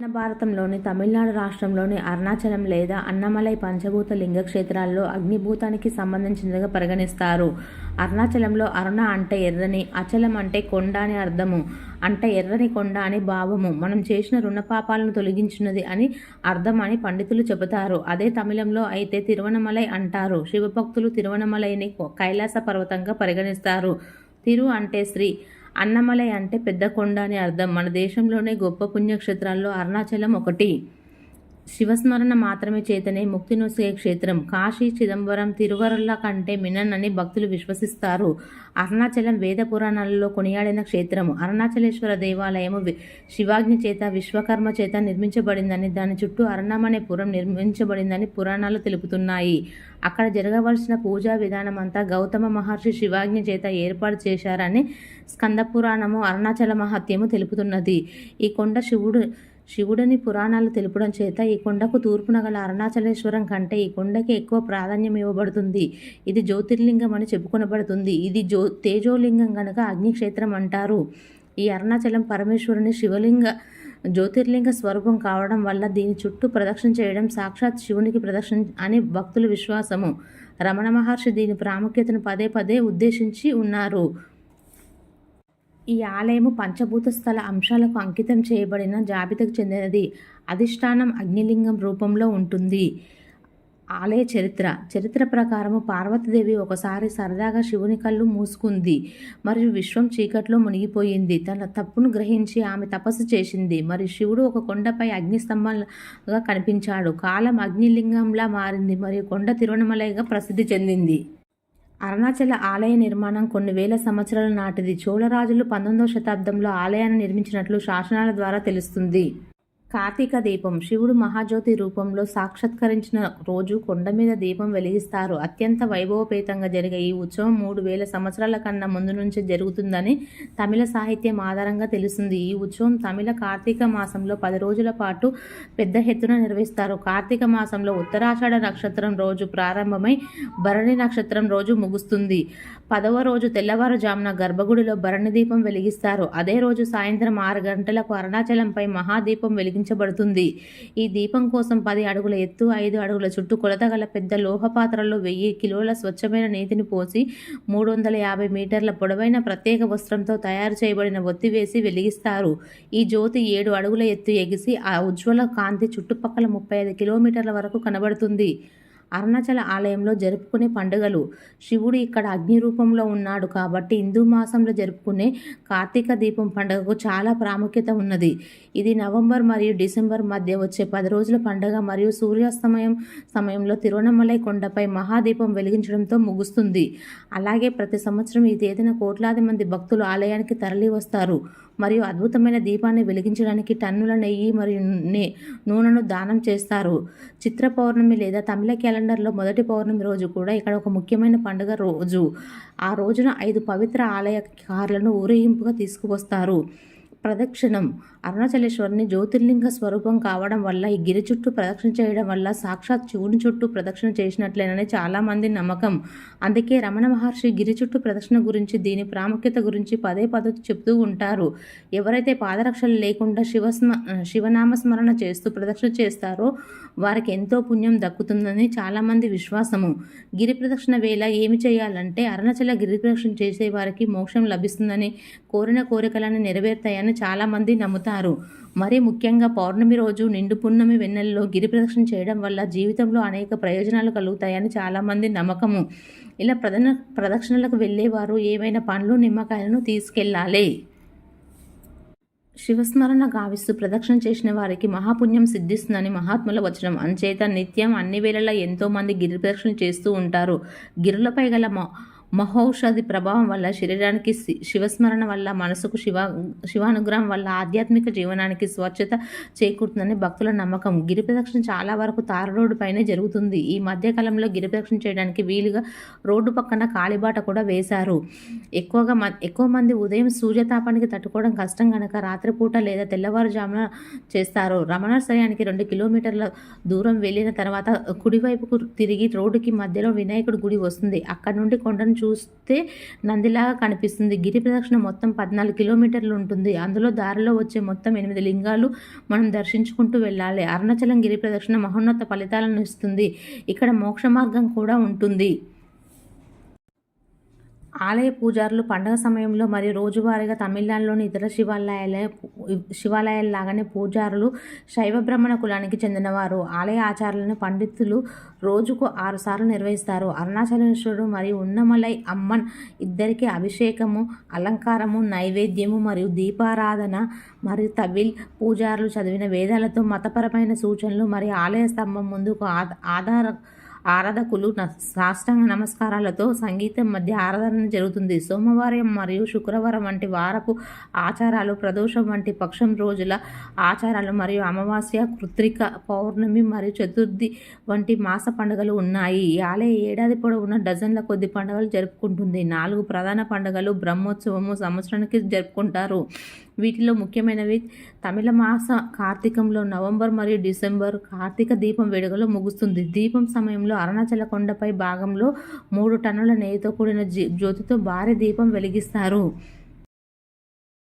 దక్షిణ భారతంలోని తమిళనాడు రాష్ట్రంలోని అరుణాచలం లేదా అన్నమలై పంచభూత లింగ క్షేత్రాల్లో అగ్నిభూతానికి సంబంధించినదిగా పరిగణిస్తారు. అరుణాచలంలో అరుణ అంటే ఎర్రని అచలం అంటే కొండ అని అర్థము. అంటే ఎర్రని కొండ అని భావము. మనం చేసిన రుణపాపాలను తొలగించినది అని అర్థం అని పండితులు చెబుతారు. అదే తమిళంలో అయితే తిరువణమలై అంటారు. శివభక్తులు తిరువణమలైని కైలాస పర్వతంగా పరిగణిస్తారు. తిరు అంటే శ్రీ. అన్నమలై అంటే పెద్ద కొండ అని అర్థం. మన దేశంలోనే గొప్ప పుణ్యక్షేత్రాల్లో అరుణాచలం ఒకటి. శివస్మరణ మాత్రమే చేతనే ముక్తి నొసే క్షేత్రం. కాశీ చిదంబరం తిరువరుల కంటే మినన్ అని భక్తులు విశ్వసిస్తారు. అరుణాచలం వేద పురాణాలలో కొనియాడిన క్షేత్రం అరుణాచలేశ్వర దేవాలయము శివాగ్ని చేత విశ్వకర్మ చేత నిర్మించబడిందని దాని చుట్టూ అరణమనే పురం నిర్మించబడిందని పురాణాలు తెలుపుతున్నాయి. అక్కడ జరగవలసిన పూజా విధానం అంతా గౌతమ మహర్షి శివాజ్ఞ చేత ఏర్పాటు చేశారని స్కంద పురాణము అరుణాచల మహత్యము తెలుపుతున్నది. ఈ కొండ శివుడు శివుడని పురాణాలు తెలుపడం చేత ఈ కొండకు తూర్పున గల అరుణాచలేశ్వరం కంటే ఈ కొండకి ఎక్కువ ప్రాధాన్యం ఇవ్వబడుతుంది. ఇది జ్యోతిర్లింగం అని చెప్పుకొనబడుతుంది. ఇది జ్యో తేజోలింగం గనక అగ్నిక్షేత్రం అంటారు. ఈ అరుణాచలం పరమేశ్వరుని శివలింగ జ్యోతిర్లింగ స్వరూపం కావడం వల్ల దీని చుట్టూ ప్రదక్షిణ చేయడం సాక్షాత్ శివునికి ప్రదక్షిణ అని భక్తుల విశ్వాసము. రమణ మహర్షి దీని ప్రాముఖ్యతను పదే పదే ఉద్దేశించి ఉన్నారు. ఈ ఆలయము పంచభూత స్థల అంశాలకు అంకితం చేయబడిన జాబితాకు చెందినది. అధిష్టానం అగ్నిలింగం రూపంలో ఉంటుంది. ఆలయ చరిత్ర. చరిత్ర ప్రకారము పార్వతీదేవి ఒకసారి సరదాగా శివుని కళ్ళు మూసుకుంది. మరియు విశ్వం చీకట్లో మునిగిపోయింది. తన తప్పును గ్రహించి ఆమె తపస్సు చేసింది. మరియు శివుడు ఒక కొండపై అగ్నిస్తంభంగా కనిపించాడు. కాలం అగ్నిలింగంలా మారింది. మరియు కొండ తిరువణమలైగా ప్రసిద్ధి చెందింది. అరుణాచల ఆలయ నిర్మాణం కొన్ని వేల సంవత్సరాల నాటిది. చోళరాజులు పంతొమ్మిదవ శతాబ్దంలో ఆలయాన్ని నిర్మించినట్లు శాసనాల ద్వారా తెలుస్తుంది. కార్తీక దీపం. శివుడు మహాజ్యోతి రూపంలో సాక్షాత్కరించిన రోజు కొండ మీద దీపం వెలిగిస్తారు. అత్యంత వైభవపేతంగా జరిగే ఈ ఉత్సవం మూడు వేల సంవత్సరాల కన్నా ముందు నుంచి జరుగుతుందని తమిళ సాహిత్యం ఆధారంగా తెలుస్తుంది. ఈ ఉత్సవం తమిళ కార్తీక మాసంలో పది రోజుల పాటు పెద్ద ఎత్తున నిర్వహిస్తారు. కార్తీక మాసంలో ఉత్తరాషాఢ నక్షత్రం రోజు ప్రారంభమై భరణి నక్షత్రం రోజు ముగుస్తుంది. పదవ రోజు తెల్లవారుజామున గర్భగుడిలో భరణి దీపం వెలిగిస్తారు. అదే రోజు సాయంత్రం ఆరు గంటలకు అరుణాచలంపై మహాదీపం వెలిగి వెలిగించబడుతుంది ఈ దీపం కోసం పది అడుగుల ఎత్తు ఐదు అడుగుల చుట్టూ కొలత గల పెద్ద లోహ పాత్రలో వెయ్యి కిలోల స్వచ్ఛమైన నీటిని పోసి మూడు వందల యాభై మీటర్ల పొడవైన ప్రత్యేక వస్త్రంతో తయారు చేయబడిన ఒత్తి వేసి వెలిగిస్తారు. ఈ జ్యోతి ఏడు అడుగుల ఎత్తు ఎగిసి ఆ ఉజ్వల కాంతి చుట్టుపక్కల ముప్పై ఐదు కిలోమీటర్ల వరకు కనబడుతుంది. అరుణాచల ఆలయంలో జరుపుకునే పండుగలు. శివుడు ఇక్కడ అగ్ని రూపంలో ఉన్నాడు కాబట్టి హిందూ మాసంలో జరుపుకునే కార్తీక దీపం పండుగకు చాలా ప్రాముఖ్యత ఉన్నది. ఇది నవంబర్ మరియు డిసెంబర్ మధ్య వచ్చే పది రోజుల పండుగ మరియు సూర్యాస్తమయం సమయంలో తిరువణమలై కొండపై మహాదీపం వెలిగించడంతో ముగుస్తుంది. అలాగే ప్రతి సంవత్సరం ఈ తేదీన కోట్లాది మంది భక్తులు ఆలయానికి తరలి వస్తారు మరియు అద్భుతమైన దీపాన్ని వెలిగించడానికి టన్నుల నెయ్యి మరియు నూనెను దానం చేస్తారు. చిత్ర పౌర్ణమి లేదా తమిళ క్యాలెండర్లో మొదటి పౌర్ణమి రోజు కూడా ఇక్కడ ఒక ముఖ్యమైన పండుగ రోజు. ఆ రోజున ఐదు పవిత్ర ఆలయ కార్లను ఊరేగింపుగా తీసుకువస్తారు. ప్రదక్షిణం అరుణాచలేశ్వరుని జ్యోతిర్లింగ స్వరూపం కావడం వల్ల ఈ గిరి చుట్టూ ప్రదక్షిణ చేయడం వల్ల సాక్షాత్ శివుని చుట్టూ ప్రదక్షిణ చేసినట్లేనని చాలామంది నమ్మకం. అందుకే రమణ మహర్షి గిరి చుట్టూ ప్రదక్షిణ గురించి దీని ప్రాముఖ్యత గురించి పదే పదే చెప్తూ ఉంటారు. ఎవరైతే పాదరక్షలు లేకుండా శివస్మ శివనామస్మరణ చేస్తూ ప్రదక్షిణ చేస్తారో వారికి ఎంతో పుణ్యం దక్కుతుందని చాలామంది విశ్వాసము. గిరి ప్రదక్షిణ వేళ ఏమి చేయాలంటే అరుణాచల గిరి ప్రదక్షిణ చేసే వారికి మోక్షం లభిస్తుందని కోరిన కోరికలను నెరవేరుతాయని చాలామంది నమ్ముతారు. మరి ముఖ్యంగా పౌర్ణమి రోజు నిండు పున్నమి వెన్నెలలో గిరి ప్రదక్షిణ చేయడం వల్ల జీవితంలో అనేక ప్రయోజనాలు కలుగుతాయని చాలామంది నమ్మకము. ఇలా ప్రదన ప్రదక్షిణలకు వెళ్ళేవారు ఏవైనా పండ్లు నిమ్మకాయలను తీసుకెళ్ళాలి శివస్మరణ గావిస్తూ ప్రదక్షిణ చేసిన వారికి మహాపుణ్యం సిద్ధిస్తుందని మహాత్ముల వచనం. అంచేత నిత్యం అన్ని వేళలా ఎంతోమంది గిరి ప్రదక్షిణ చేస్తూ ఉంటారు. గిరులపై గల మ మహౌషధి ప్రభావం వల్ల శరీరానికి శి- శివస్మరణ వల్ల మనసుకు శివ శివానుగ్రహం వల్ల ఆధ్యాత్మిక జీవనానికి స్వచ్ఛత చేకూరుతుందని భక్తుల నమ్మకం. గిరి ప్రదక్షిణ చాలా వరకు తార రోడ్డు పైనే జరుగుతుంది. ఈ మధ్యకాలంలో గిరి ప్రదక్షిణ చేయడానికి వీలుగా రోడ్డు పక్కన కాలిబాట కూడా వేశారు. ఎక్కువగా మ ఎక్కువ మంది ఉదయం సూర్యతాపానికి తట్టుకోవడం కష్టం కనుక రాత్రిపూట లేదా తెల్లవారుజామున చేస్తారు. రమణాశ్రయానికి రెండు కిలోమీటర్ల దూరం వెళ్ళిన తర్వాత కుడివైపుకు తిరిగి రోడ్డుకి మధ్యలో వినాయకుడి గుడి వస్తుంది. అక్కడ నుండి కొండను చూస్తే నందిలాగా కనిపిస్తుంది. గిరి ప్రదక్షిణ మొత్తం పద్నాలుగు కిలోమీటర్లు ఉంటుంది. అందులో దారిలో వచ్చే మొత్తం ఎనిమిది లింగాలు మనం దర్శించుకుంటూ వెళ్ళాలి. అరుణాచలం గిరి ప్రదక్షిణ మహోన్నత ఫలితాలను ఇస్తుంది. ఇక్కడ మోక్ష మార్గం కూడా ఉంటుంది. ఆలయ పూజారులు పండగ సమయంలో మరియు రోజువారీగా తమిళనాడులోని ఇతర శివాలయాల శివాలయాల్లాగానే పూజారులు శైవ బ్రాహ్మణ కులానికి చెందినవారు. ఆలయ ఆచారాలను పండితులు రోజుకు ఆరు సార్లు నిర్వహిస్తారు. అరుణాచలేశ్వరుడు మరియు ఉన్నమలై అమ్మన్ ఇద్దరికి అభిషేకము అలంకారము నైవేద్యము మరియు దీపారాధన మరియు తవిల్ పూజారులు చదివిన వేదాలతో మతపరమైన సూచనలు మరియు ఆలయ స్తంభం ముందుకు ఆధ- ఆధార ఆరాధకులు సాష్టాంగ నమస్కారాలతో సంగీతం మధ్య ఆరాధన జరుగుతుంది. సోమవారం మరియు శుక్రవారం వంటి వారపు ఆచారాలు ప్రదోషం వంటి పక్షం రోజుల ఆచారాలు మరియు అమావాస్య కృత్రిక పౌర్ణమి మరియు చతుర్థి వంటి మాస పండుగలు ఉన్నాయి. ఈ ఆలయ ఏడాది పొడవునా డజన్ల కొద్ది పండుగలు జరుపుకుంటుంది. నాలుగు ప్రధాన పండుగలు బ్రహ్మోత్సవము సంవత్సరానికి జరుపుకుంటారు. వీటిలో ముఖ్యమైనవి తమిళ మాస కార్తీకంలో నవంబర్ మరియు డిసెంబర్ కార్తీక దీపం వేడుకలో ముగుస్తుంది. దీపం సమయంలో అరుణాచల కొండపై భాగంలో మూడు టన్నుల నెయ్యితో కూడిన జి- జ్యోతితో భారీ దీపం వెలిగిస్తారు.